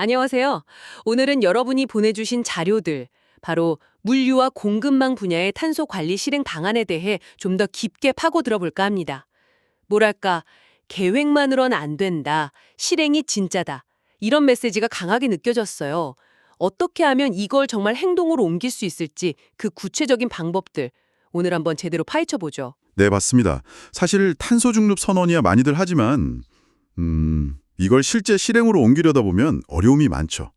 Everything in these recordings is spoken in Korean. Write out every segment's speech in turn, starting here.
안녕하세요. 오늘은 여러분이 보내주신 자료들, 바로 물류와 공급망 분야의 탄소 관리 실행 방안에 대해 좀 더 깊게 파고 들어볼까 합니다. 뭐랄까, 계획만으론 안 된다, 실행이 진짜다. 이런 메시지가 강하게 느껴졌어요. 어떻게 하면 이걸 정말 행동으로 옮길 수 있을지 그 구체적인 방법들, 오늘 한번 제대로 파헤쳐 보죠. 네, 맞습니다. 사실 탄소 중립 선언이야 많이들 하지만 음, 이걸 실제 실행으로 옮기려다 보면 어려움이 많죠.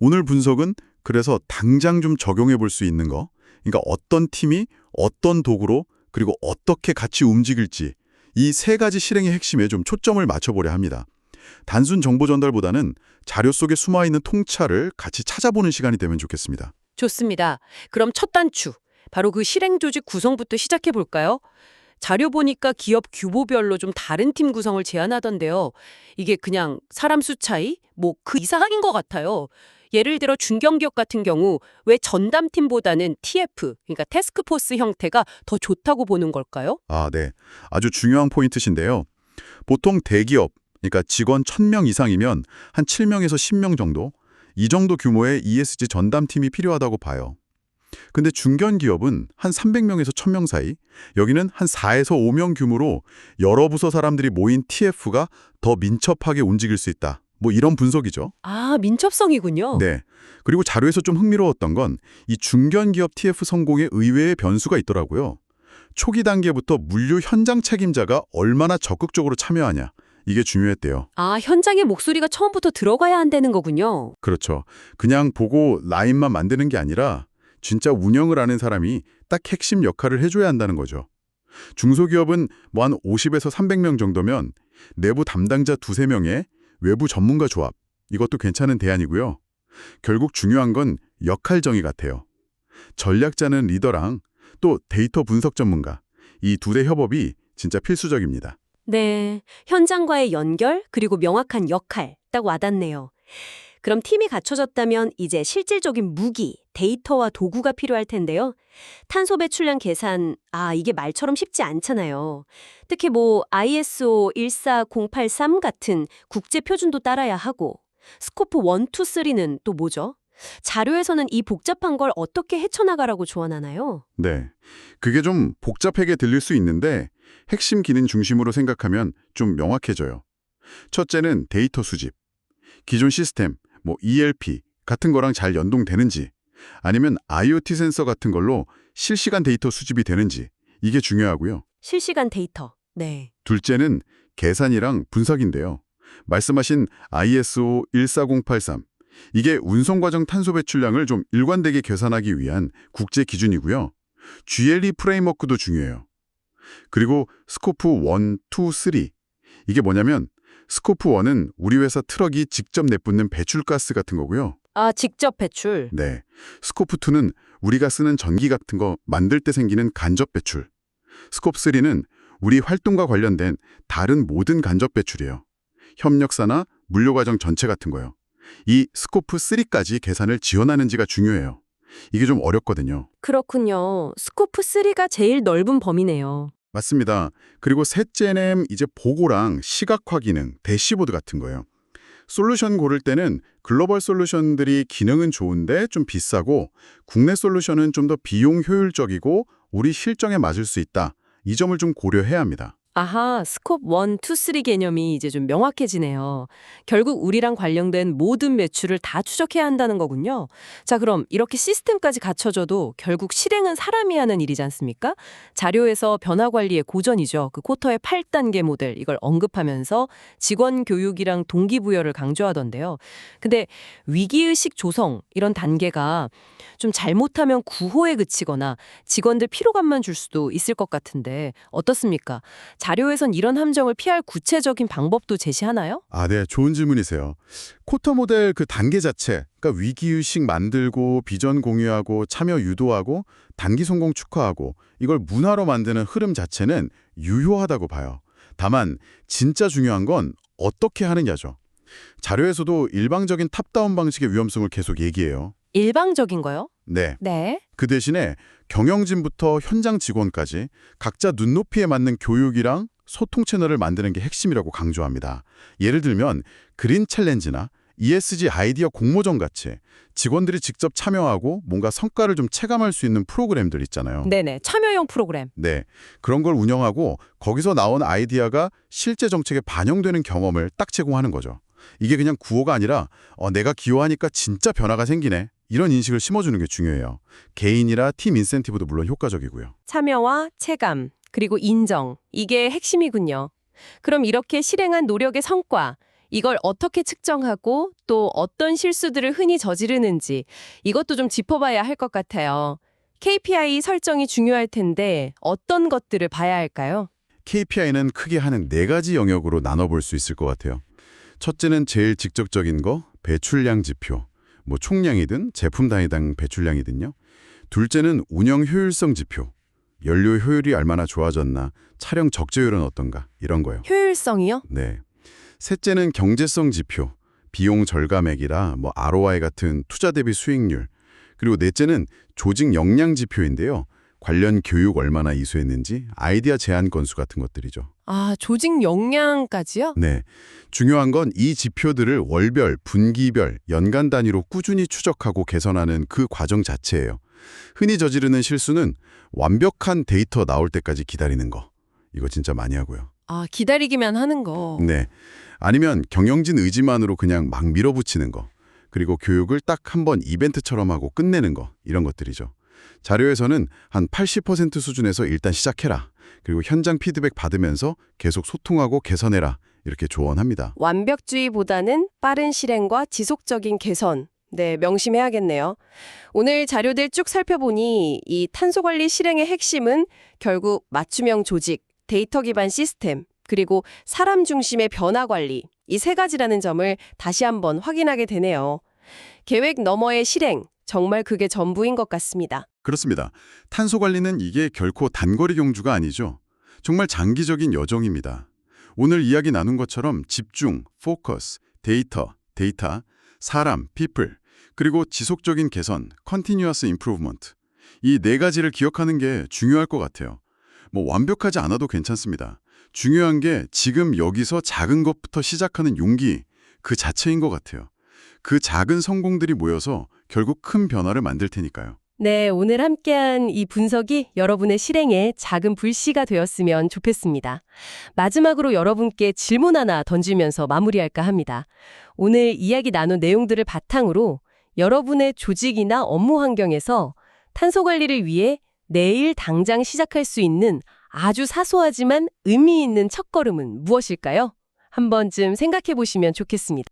오늘 분석은 그래서 당장 좀 적용해 볼 수 있는 거, 그러니까 어떤 팀이 어떤 도구로 그리고 어떻게 같이 움직일지 이 세 가지 실행의 핵심에 좀 초점을 맞춰보려 합니다. 단순 정보 전달보다는 자료 속에 숨어있는 통찰을 같이 찾아보는 시간이 되면 좋겠습니다. 좋습니다. 그럼 첫 단추, 바로 그 실행 조직 구성부터 시작해 볼까요? 자료 보니까 기업 규모별로 좀 다른 팀 구성을 제안하던데요. 이게 그냥 사람 수 차이? 뭐 그 이상인 것 같아요. 예를 들어 중견기업 같은 경우 왜 전담팀보다는 TF, 그러니까 태스크포스 형태가 더 좋다고 보는 걸까요? 아, 네. 아주 중요한 포인트신데요. 보통 대기업, 그러니까 직원 1000명 이상이면 한 7명에서 10명 정도, 이 정도 규모의 ESG 전담팀이 필요하다고 봐요. 근데 중견 기업은 한 300명에서 1000명 사이, 여기는 한 4에서 5명 규모로 여러 부서 사람들이 모인 TF가 더 민첩하게 움직일 수 있다. 뭐 이런 분석이죠. 아, 민첩성이군요. 네. 그리고 자료에서 좀 흥미로웠던 건 이 중견 기업 TF 성공에 의외의 변수가 있더라고요. 초기 단계부터 물류 현장 책임자가 얼마나 적극적으로 참여하냐. 이게 중요했대요. 아, 현장의 목소리가 처음부터 들어가야 한다는 거군요. 그렇죠. 그냥 보고 라인만 만드는 게 아니라 진짜 운영을 아는 사람이 딱 핵심 역할을 해줘야 한다는 거죠. 중소기업은 뭐 한 50에서 300명 정도면 내부 담당자 두세 명에 외부 전문가 조합, 이것도 괜찮은 대안이고요. 결국 중요한 건 역할 정의 같아요. 전략자는 리더랑 또 데이터 분석 전문가, 이 두 대 협업이 진짜 필수적입니다. 네, 현장과의 연결 그리고 명확한 역할 딱 와닿네요. 그럼 팀이 갖춰졌다면 이제 실질적인 무기, 데이터와 도구가 필요할 텐데요. 탄소 배출량 계산, 아, 이게 말처럼 쉽지 않잖아요. 특히 뭐 ISO 14083 같은 국제 표준도 따라야 하고 스코프 1, 2, 3는 또 뭐죠? 자료에서는 이 복잡한 걸 어떻게 헤쳐나가라고 조언하나요? 네. 그게 좀 복잡하게 들릴 수 있는데 핵심 기능 중심으로 생각하면 좀 명확해져요. 첫째는 데이터 수집. 기존 시스템, 뭐 ELP 같은 거랑 잘 연동되는지 아니면 IoT 센서 같은 걸로 실시간 데이터 수집이 되는지 이게 중요하고요. 실시간 데이터. 네. 둘째는 계산이랑 분석인데요. 말씀하신 ISO 14083 이게 운송 과정 탄소 배출량을 좀 일관되게 계산하기 위한 국제 기준이고요. GLE 프레임워크도 중요해요. 그리고 스코프 1, 2, 3 이게 뭐냐면 스코프 1은 우리 회사 트럭이 직접 내뿜는 배출가스 같은 거고요. 아, 직접 배출. 네. 스코프 2는 우리가 쓰는 전기 같은 거 만들 때 생기는 간접 배출. 스코프 3는 우리 활동과 관련된 다른 모든 간접 배출이에요. 협력사나 물류 과정 전체 같은 거요. 이 스코프 3까지 계산을 지원하는지가 중요해요. 이게 좀 어렵거든요. 그렇군요. 스코프 3가 제일 넓은 범위네요. 맞습니다. 그리고 셋째는 이제 보고랑 시각화 기능, 대시보드 같은 거예요. 솔루션 고를 때는 글로벌 솔루션들이 기능은 좋은데 좀 비싸고 국내 솔루션은 좀 더 비용 효율적이고 우리 실정에 맞을 수 있다. 이 점을 좀 고려해야 합니다. 아하, 스콥 1, 2, 3 개념이 이제 좀 명확해지네요. 결국 우리랑 관련된 모든 매출을 다 추적해야 한다는 거군요. 자, 그럼 이렇게 시스템까지 갖춰져도 결국 실행은 사람이 하는 일이지 않습니까? 자료에서 변화 관리의 고전이죠. 그 쿼터의 8단계 모델 이걸 언급하면서 직원 교육이랑 동기부여를 강조하던데요. 근데 위기의식 조성 이런 단계가 좀 잘못하면 구호에 그치거나 직원들 피로감만 줄 수도 있을 것 같은데 어떻습니까? 자료에선 이런 함정을 피할 구체적인 방법도 제시하나요? 아, 네. 좋은 질문이세요. 쿼터 모델 그 단계 자체, 그러니까 위기의식 만들고 비전 공유하고 참여 유도하고 단기 성공 축하하고 이걸 문화로 만드는 흐름 자체는 유효하다고 봐요. 다만 진짜 중요한 건 어떻게 하느냐죠. 자료에서도 일방적인 탑다운 방식의 위험성을 계속 얘기해요. 일방적인 거요? 네. 네. 그 대신에 경영진부터 현장 직원까지 각자 눈높이에 맞는 교육이랑 소통 채널을 만드는 게 핵심이라고 강조합니다. 예를 들면 그린 챌린지나 ESG 아이디어 공모전 같이 직원들이 직접 참여하고 뭔가 성과를 좀 체감할 수 있는 프로그램들 있잖아요. 네네. 참여형 프로그램. 네, 그런 걸 운영하고 거기서 나온 아이디어가 실제 정책에 반영되는 경험을 딱 제공하는 거죠. 이게 그냥 구호가 아니라 어, 내가 기여하니까 진짜 변화가 생기네. 이런 인식을 심어주는 게 중요해요. 개인이라 팀 인센티브도 물론 효과적이고요. 참여와 체감, 그리고 인정. 이게 핵심이군요. 그럼 이렇게 실행한 노력의 성과, 이걸 어떻게 측정하고 또 어떤 실수들을 흔히 저지르는지 이것도 좀 짚어봐야 할 것 같아요. KPI 설정이 중요할 텐데 어떤 것들을 봐야 할까요? KPI는 크게 하는 네 가지 영역으로 나눠볼 수 있을 것 같아요. 첫째는 제일 직접적인 거, 배출량 지표. 뭐 총량이든 제품 단위당 배출량이든요. 둘째는 운영 효율성 지표. 연료 효율이 얼마나 좋아졌나, 촬영 적재율은 어떤가, 이런 거요. 효율성이요? 네. 셋째는 경제성 지표, 비용 절감액이라 뭐 ROI 같은 투자 대비 수익률. 그리고 넷째는 조직 역량 지표인데요. 관련 교육 얼마나 이수했는지, 아이디어 제안 건수 같은 것들이죠. 아, 조직 역량까지요? 네. 중요한 건 이 지표들을 월별, 분기별, 연간 단위로 꾸준히 추적하고 개선하는 그 과정 자체예요. 흔히 저지르는 실수는 완벽한 데이터 나올 때까지 기다리는 거. 이거 진짜 많이 하고요. 아, 기다리기만 하는 거. 네. 아니면 경영진 의지만으로 그냥 막 밀어붙이는 거. 그리고 교육을 딱 한 번 이벤트처럼 하고 끝내는 거. 이런 것들이죠. 자료에서는 한 80% 수준에서 일단 시작해라. 그리고 현장 피드백 받으면서 계속 소통하고 개선해라. 이렇게 조언합니다. 완벽주의보다는 빠른 실행과 지속적인 개선. 네, 명심해야겠네요. 오늘 자료들 쭉 살펴보니 이 탄소관리 실행의 핵심은 결국 맞춤형 조직, 데이터 기반 시스템, 그리고 사람 중심의 변화 관리, 이 세 가지라는 점을 다시 한번 확인하게 되네요. 계획 너머의 실행, 정말 그게 전부인 것 같습니다. 그렇습니다. 탄소 관리는 이게 결코 단거리 경주가 아니죠. 정말 장기적인 여정입니다. 오늘 이야기 나눈 것처럼 집중, 포커스, 데이터, 데이터, 사람, people, 그리고 지속적인 개선, continuous improvement. 이 네 가지를 기억하는 게 중요할 것 같아요. 뭐 완벽하지 않아도 괜찮습니다. 중요한 게 지금 여기서 작은 것부터 시작하는 용기 그 자체인 것 같아요. 그 작은 성공들이 모여서 결국 큰 변화를 만들 테니까요. 네, 오늘 함께한 이 분석이 여러분의 실행에 작은 불씨가 되었으면 좋겠습니다. 마지막으로 여러분께 질문 하나 던지면서 마무리할까 합니다. 오늘 이야기 나눈 내용들을 바탕으로 여러분의 조직이나 업무 환경에서 탄소 관리를 위해 내일 당장 시작할 수 있는 아주 사소하지만 의미 있는 첫걸음은 무엇일까요? 한 번쯤 생각해 보시면 좋겠습니다.